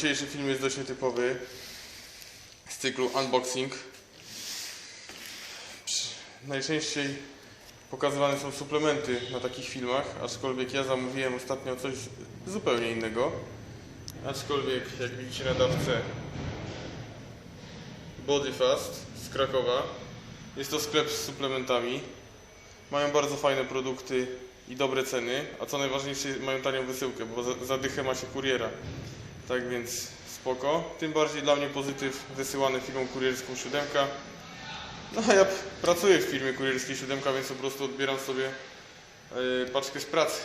dzisiejszy film jest dość nietypowy z cyklu unboxing. Najczęściej pokazywane są suplementy na takich filmach, aczkolwiek ja zamówiłem ostatnio coś zupełnie innego. Aczkolwiek, jak widzicie na dawce, Bodyfast z Krakowa. Jest to sklep z suplementami. Mają bardzo fajne produkty i dobre ceny, a co najważniejsze mają tanią wysyłkę, bo za, za dychę ma się kuriera. Tak więc spoko. Tym bardziej dla mnie pozytyw wysyłany firmą kurierską Siódemka. No a ja pracuję w firmie kurierskiej Siódemka, więc po prostu odbieram sobie yy, paczkę z pracy.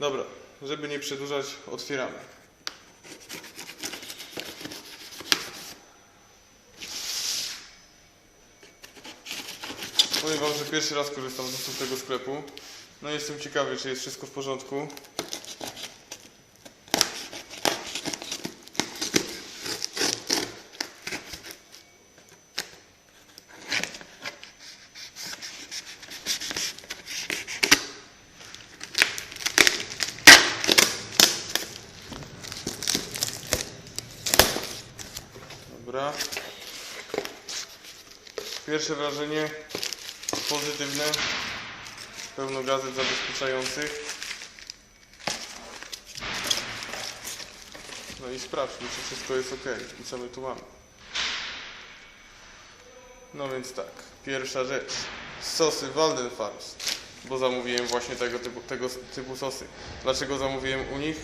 Dobra, żeby nie przedłużać, otwieramy. Powiem Wam, że pierwszy raz korzystam z tego sklepu. No jestem ciekawy, czy jest wszystko w porządku. Dobra. Pierwsze wrażenie pozytywne. Pełno gazet zabezpieczających. No i sprawdźmy, czy wszystko jest ok. I co my tu mamy. No więc tak, pierwsza rzecz. Sosy Walden Farms. Bo zamówiłem właśnie tego typu, tego typu sosy. Dlaczego zamówiłem u nich?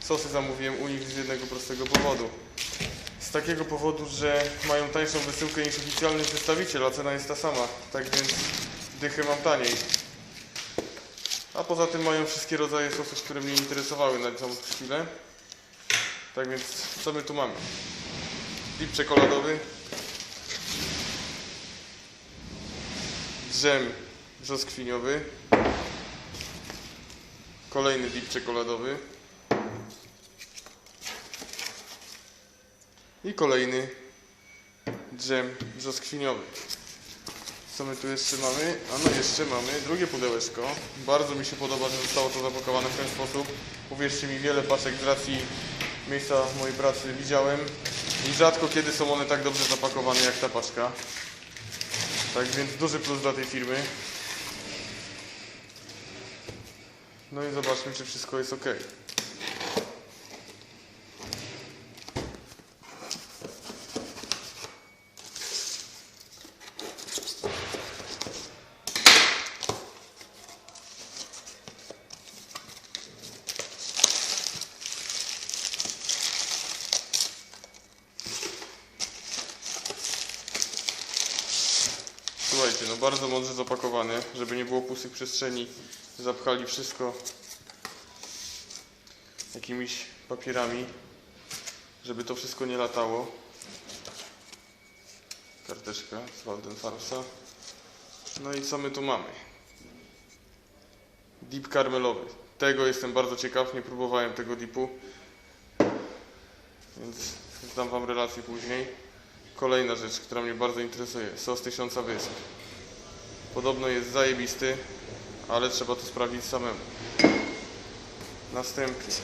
Sosy zamówiłem u nich z jednego prostego powodu. Z takiego powodu, że mają tańszą wysyłkę niż oficjalny przedstawiciel, a cena jest ta sama. Tak więc dychę mam taniej. A poza tym mają wszystkie rodzaje sosów, które mnie interesowały na tą chwilę. Tak więc co my tu mamy? Dip czekoladowy. Dżem brzoskwiniowy. Kolejny dip czekoladowy. I kolejny dżem brzoskwiniowy. Co my tu jeszcze mamy? A no jeszcze mamy drugie pudełeczko. Bardzo mi się podoba, że zostało to zapakowane w ten sposób. Uwierzcie mi, wiele paczek z racji miejsca mojej pracy widziałem i rzadko kiedy są one tak dobrze zapakowane jak ta paczka. Tak więc duży plus dla tej firmy. No i zobaczmy, czy wszystko jest ok. Słuchajcie, no bardzo mądrze zapakowane, żeby nie było pustych przestrzeni. Zapchali wszystko jakimiś papierami, żeby to wszystko nie latało. Karteczka z Walden Farsa. No i co my tu mamy? Dip karmelowy. Tego jestem bardzo ciekaw, nie próbowałem tego dipu. Więc zdam Wam relację później. Kolejna rzecz, która mnie bardzo interesuje. Sos tysiąca wysp. Podobno jest zajebisty, ale trzeba to sprawdzić samemu. Następnie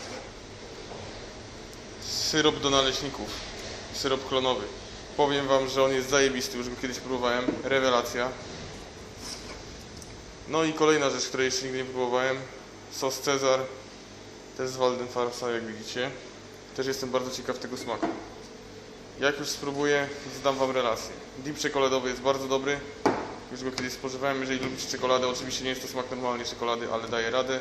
syrop do naleśników. Syrop klonowy. Powiem Wam, że on jest zajebisty, już go kiedyś próbowałem. Rewelacja. No i kolejna rzecz, której jeszcze nigdy nie próbowałem. Sos Cezar. Też z Walden Farsa, jak widzicie. Też jestem bardzo ciekaw tego smaku. Jak już spróbuję, zdam Wam relację. Dip czekoladowy jest bardzo dobry. Już go kiedyś spożywałem. Jeżeli lubicie czekoladę, oczywiście nie jest to smak normalnej czekolady, ale daje radę.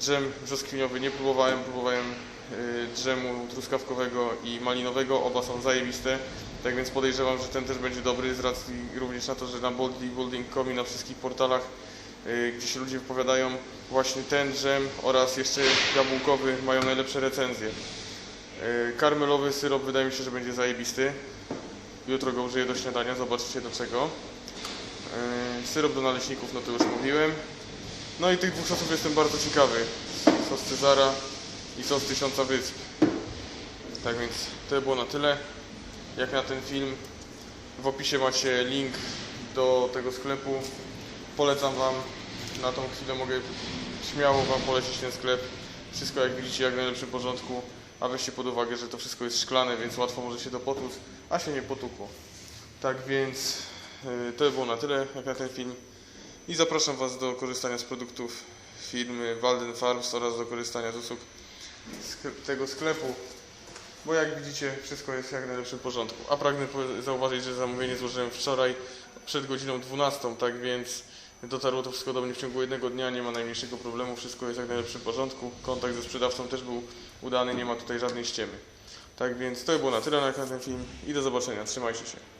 Dżem brzoskwiniowy nie próbowałem. Próbowałem y, dżemu truskawkowego i malinowego. Oba są zajebiste. Tak więc podejrzewam, że ten też będzie dobry z racji również na to, że na bodybuilding.com i na wszystkich portalach, y, gdzie się ludzie wypowiadają, właśnie ten dżem oraz jeszcze jabłkowy mają najlepsze recenzje. Yy, Karmelowy syrop wydaje mi się, że będzie zajebisty. Jutro go użyję do śniadania, zobaczycie do czego. Yy, Syrop do naleśników, no to już mówiłem. No i tych dwóch sosów jestem bardzo ciekawy. Sos Cezara i sos Tysiąca Wysp. Tak więc to było na tyle. Jak na ten film. W opisie macie link do tego sklepu. Polecam Wam. Na tą chwilę mogę śmiało Wam polecić ten sklep. Wszystko jak widzicie jak w najlepszym porządku. a weźcie pod uwagę, że to wszystko jest szklane, więc łatwo może się to potłuc, a się nie potukło. Tak więc y, to było na tyle jak na ten film i zapraszam Was do korzystania z produktów firmy Walden Farms oraz do korzystania z usług tego sklepu, bo jak widzicie wszystko jest jak w najlepszym porządku. A pragnę zauważyć, że zamówienie złożyłem wczoraj przed godziną 12, tak więc dotarło to wszystko do mnie w ciągu jednego dnia, nie ma najmniejszego problemu, wszystko jest jak najlepszym porządku. Kontakt ze sprzedawcą też był udany, nie ma tutaj żadnej ściemy. Tak więc to było na tyle na ten film i do zobaczenia. Trzymajcie się.